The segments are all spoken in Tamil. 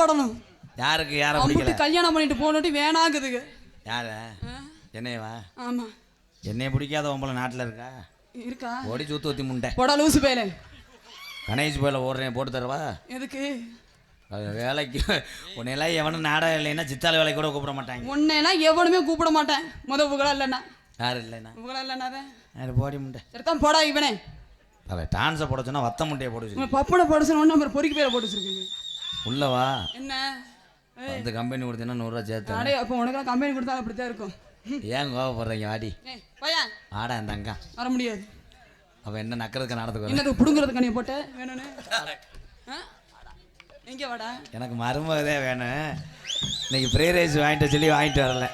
படணும் யாருக்கு யாரை பிடிக்கல? கல்யாணம் பண்ணிட்டு போனோட்டி வேணாங்குதுங்க. யார? என்னையவா? ஆமா. என்னைய பிடிக்காத உம்பளை நாட்டில் இருக்கா? இருக்கா? ஓடி சூத்து ஊத்தி முண்டை. போடா லூசு பேல கணேஷ் போயில ஓடுறேன் போட்டு தரவா? எதுக்கு? அது வேலைக்கு உன்னையெல்லாம் எவனும் நாடகம் இல்லைன்னா சித்தால வேலைக்கு கூட கூப்பிட மாட்டாங்க. உன்னையெல்லாம் எவனுமே கூப்பிட மாட்டேன். முத புகழா இல்லைண்ணா யாரும் இல்லைண்ணா புகழா இல்லைண்ணா யாரு போடி முண்டை. சரிதான் போடா இவனே. அதில் டான்ஸை போட சொன்னா வத்த முண்டையை போட பப்பனை போட சொன்ன ஒன்று அப்புறம் பொறுக்கி பேரை போட்டு வச்சிருக்கீங்க. உள்ளவா என்ன? வந்து கம்பெனி கொடுத்தீங்கன்னா நூறுரூவா சேர்த்து அடே அப்போ உனக்கு கம்பெனி கொடுத்தா அப்படித்தான் இருக்கும். ஏன் கோவப்படுறீங்க? வாடி. ஆடா இந்த அங்கா வர முடியாது. அவன் என்ன நக்கிறதுக்கு நடத்துக்கு வர என்னது புடுங்குறதுக்கு நீ போட்ட? வேணும்னு? எங்க வாடா? எனக்கு மருமகதே வேணும். இன்னைக்கு ஃப்ரை ரைஸ் வாங்கிட்டு சொல்லி வாங்கிட்டு வரல.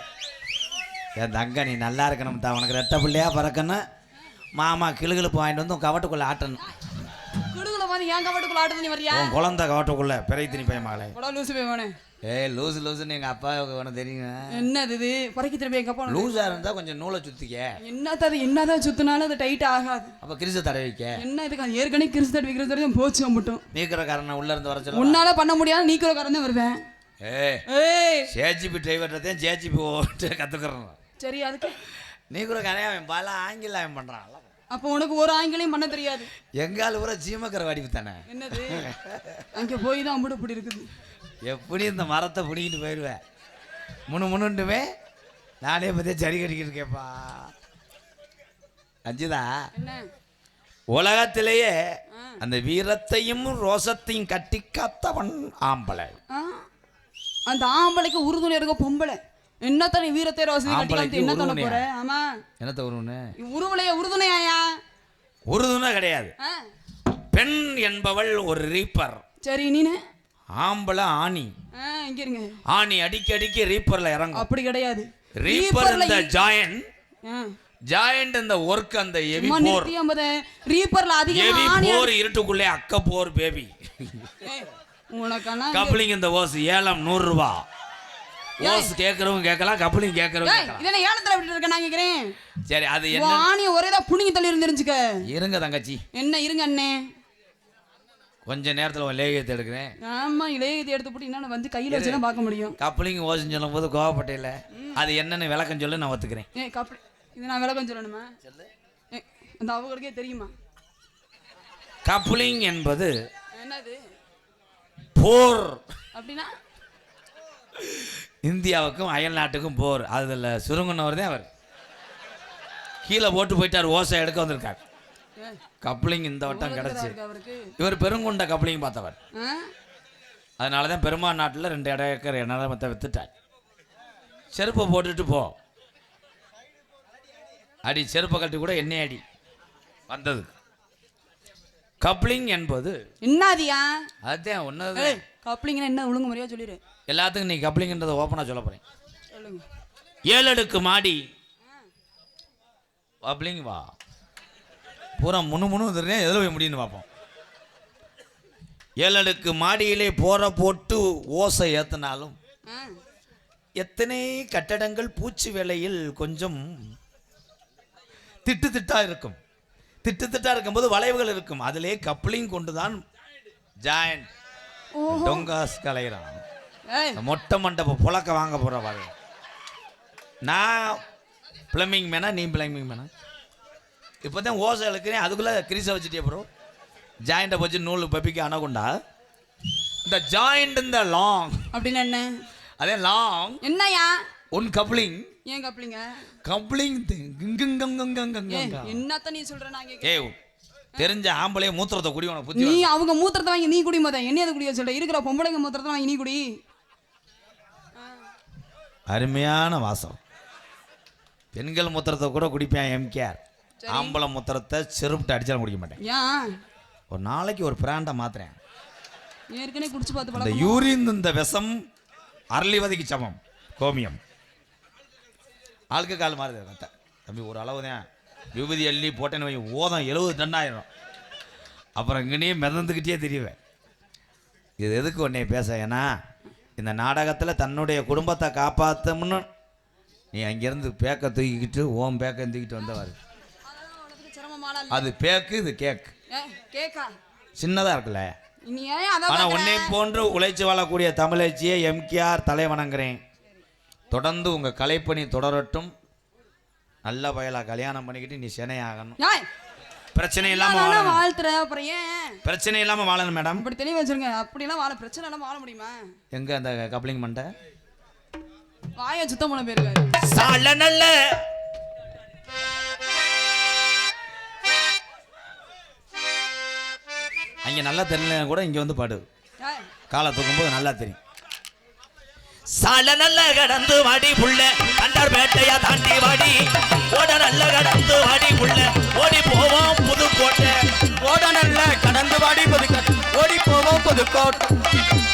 என் தங்க நீ நல்லா இருக்கணும் தான் உனக்கு ரெட்டை பிள்ளையா பறக்கணும். மாமா கிளுகிழுப்பு வாங்கிட்டு வந்து உன் கவட்டுக்குள்ளே ஆட்டணும். குடுகுல மாதிரி ஏன் கபட்டுக்குள்ள ஆடுது நீ வரியா உன் குழந்தை கவட்டுக்குள்ளே பெரிய திணி பையன் மகளே. போடா லூசு போய் ஏய் லூசு லூசுன்னு எங்கள் அப்பாவுக்கு வேணும் தெரியுங்க என்னது இது? பறக்கி திரும்பி எங்க போன லூஸாக இருந்தால் கொஞ்சம் நூலை சுற்றிக்க என்னது அது என்னதான் சுத்தினாலும் அது டைட் ஆகாது. அப்போ கிரிச தடவிக்க என்ன இதுக்கு? அது ஏற்கனவே கிறிஸ்து தடவி தடவி போச்சு மட்டும் நீக்கிறக்காரனை உள்ளே இருந்து வர சொல்ல உன்னால பண்ண முடியாது நீக்கிற காரணம் தான் வருவேன். ஏய் ஏய். ஜேஜிபி டிரைவர்கிட்டதையும் ஜேஜிபி ஓட்டு கற்றுக்குறோம் சரி அதுக்கு? நீக்கிறக்காரன் அவன் பல ஆங்கிலம் அவன் பண்ணுறான் அப்போ உனக்கு ஒரு ஆங்கிலையும் பண்ண தெரியாது. எங்கால் பூரா சீமக்கரை வடிவு தானே என்னது? அங்க போய் தான் அம்புடு இப்படி இருக்குது. எப்படி இந்த மரத்தை பிடிக்கிட்டு போயிடுவேன் முணு முணுண்டுமே நானே பற்றிய சரி கட்டிக்கிட்டு இருக்கேப்பா அஞ்சுதா? உலகத்திலேயே அந்த வீரத்தையும் ரோசத்தையும் கட்டி காத்தவன் ஆம்பளை? அந்த ஆம்பளைக்கு உறுதுணை இருக்க பொம்பளை. என்னத்த நீ வீரத்தை ரோசனை கட்டி ஆம்பளைக்கு காமிச்சு என்ன பண்ண உறுதுணையா? போற ஆமா. என்னத்த உருவனு? உருவலைய உறுதுணையாயா உருதுனா கிடையாது? பெண் என்பவள் ஒரு ரீப்பர் சரி நீனு? ஆம்பளை ஆணி. இங்க இருங்க. ஆணி அடிக்கி அடிக்கி ரீப்பர்ல இறங்கும். அப்படி கிடையாது. ரீப்பர் இந்த ஜாயன். ஜாயண்ட் இந்த ஒர்க் அந்த எவி போர். ரீப்பர்ல அதிகமா ஆணி போர் இருட்டுக்குள்ளே அக்க போர் பேபி உனக்கெல்லாம் கப்ளிங் இந்த ஓஸ் ஏலம் நூறு ரூபா ஓஸ் கேட்கறவங்க கேட்கலாம் கப்ளிங் கேட்கறவங்க ஏய், கேட்கலாம். இதென்ன ஏலத்துல விட்டு இருக்க நான் கேக்குறேன் சரி அது என்ன? ஆணிய ஒரேதான் புடுங்கி தள்ளி இருந்து தெரிஞ்சுக்க இருங்க தங்கச்சி. என்ன இருங்க அண்ணே. கொஞ்ச நேரத்துல உன் லேகியத்தை எடுக்கிறேன். ஆமா இளையத்தை எடுத்து போட்டு என்ன வந்து கையில வச்சு தான் பார்க்க முடியும். கப்ளிங் ஓஸ்ன்னு சொல்லும் போது கோவப்பட்டையில அது என்னன்னு விளக்கம் சொல்லு நான் ஒத்துக்கிறேன். ஏய் கப்பல் இது நான் விளக்கம் சொல்லணுமா? ஏய், அந்த அவங்களுக்கே தெரியுமா? கப்ளிங் என்பது என்னது? போர். அப்படின்னா? இந்தியாவுக்கும் அயல் நாட்டுக்கும் போர். அதில் சுருங்கினவர் தான் அவர். கீழே போட்டு போயிட்டார் ஓசை எடுக்க வந்திருக்கார். கப்ளிங் இந்த வட்டம் கிடச்சி. இவர் பெருங்குண்ட கப்ளிங் பார்த்தவர்? அதனால தான் பெருமாள் நாட்டில் ரெண்டு இடம் ஏக்கர் நிலமத்தை வித்துட்டார். செருப்பை போட்டுட்டு போ. அடி செருப்பை கட்டி கூட எண்ணெய் அடி. வந்தது. கப்ளிங் என்பது என்னதியா அதுதான் ஒன்று ஏய் கப்ளிங்னா என்ன ஒழுங்கு முறையா சொல்லிடு எல்லாத்துக்கும் நீ கப்ளிங்ன்றதை ஓப்பனாக சொல்ல போகிறேன் சொல்லுங்க. ஏழடுக்கு மாடி. கப்ளிங் வா. பூரா முணு முணு தெரியும் எதில் போய் முடியும்னு பார்ப்போம். ஏழடுக்கு மாடியிலே போற போட்டு ஓசை ஏற்றினாலும் ஆ. எத்தனை கட்டடங்கள் பூச்சி வேலையில் கொஞ்சம் திட்டு திட்டா இருக்கும். திட்டு திட்டா இருக்கும்போது வளைவுகள் இருக்கும். அதிலே கப்ளிங் கொண்டுதான் ஓஹோ டொங்காஸ் கலைகிறான் மொட்டை மண்டபம் புழக்க வாங்க போற பாரு. நான் பிளம்பிங் மேனா நீ பிளம்பிங் மேனா இப்போ தான் ஓசை இழுக்கிறேன். அதுக்குள்ளே கிரீஸை வச்சுட்டே ப்ரோ ஜாயிண்ட்டை வச்சு நூல் பப்பிக்கு அணகுண்டா இந்த ஜாயிண்ட் இந்த லாங் அப்படின்னு என்ன? அதே லாங் என்னயா ஒன் கப்ளிங் ஏன் கப்ளிங்க கப்ளிங் என்னத்த நீ சொல்ற நான் ஏய் தெரிஞ்ச ஆம்பளை மூத்திரத்தை குடி உனக்கு புத்தி நீ அவங்க மூத்திரத்தை வாங்கி நீ குடி மொதல் என்ன குடிய சொல்ற? இருக்கிற பொம்பளைங்க மூத்திரத்தை வாங்கி நீ குடி. அருமையான வாசம் பெண்கள் மூத்திரத்தை கூட குடிப்பேன் எம்கேஆர் ஆம்பளை மூத்திரத்தை செருப்பிட்டு அடிச்சாலும் குடிக்க மாட்டேன். ஏன்? ஒரு நாளைக்கு ஒரு பிராண்டை மாத்துறேன். ஏற்கனவே குடிச்சு பார்த்து இந்த யூரின் இந்த விஷம் அரளிவதிக்கு சமம் கோமியம். ஆளுக்கு கால் மாறுது தம்பி ஒரு அளவு தான் விபூதி அள்ளி போட்டேன்னு வை ஓதம் எழுபது டன் ஆயிரும். அப்புறம் இங்கேயே மிதந்துக்கிட்டே தெரியுவேன் இது எதுக்கு உன்னை பேச? ஏன்னா இந்த நாடகத்தில் தன்னுடைய குடும்பத்தை காப்பாற்றமுன்னு நீ அங்கேருந்து பேக்கை தூக்கிக்கிட்டு ஓம் பேக்கை தூக்கிட்டு வந்தவாரு. அது பேக்கு இது கேக். சின்னதாக இருக்குல்ல? நீ ஏன் அதை ஆனா பார்க்கற? உன்னை போன்று உழைச்சு வாழக்கூடிய தமிழச்சியை எம்கேஆர் தலை வணங்குறேன் தொடர்ந்து உங்க கலைப்பணி தொடரட்டும். நல்ல பயலா கல்யாணம் பண்ணிக்கிட்டு நீ சினையாகணும் பிரச்சனை இல்லாம வாழ்த்துற அப்புறம் ஏன்? பிரச்சனை இல்லாம வாழணும் மேடம். அப்படி தெளிவா வச்சிருங்க. அப்படிலாம் வாழ பிரச்சனை எல்லாம் வாழ முடியுமா? எங்க அந்த கப்ளிங் பண்ணிட்ட வாய சுத்தம் பண்ண போயிருக்காரு. சால நல்ல. அங்க நல்லா தெரியல கூட இங்க வந்து பாடு. காலை தூக்கும்போது நல்லா தெரியும். சால நல்ல கடந்து வாடி புள்ள. அண்டர் பேட்டையா தாண்டி வாடி. ஓட நல்ல கடந்து வாடி புள்ள. ஓடி போவோம் புதுக்கோட்டை. ஓட நல்ல கடந்து வாடி புதுக்கோட்டை. ஓடி போவோம் புதுக்கோட்டை.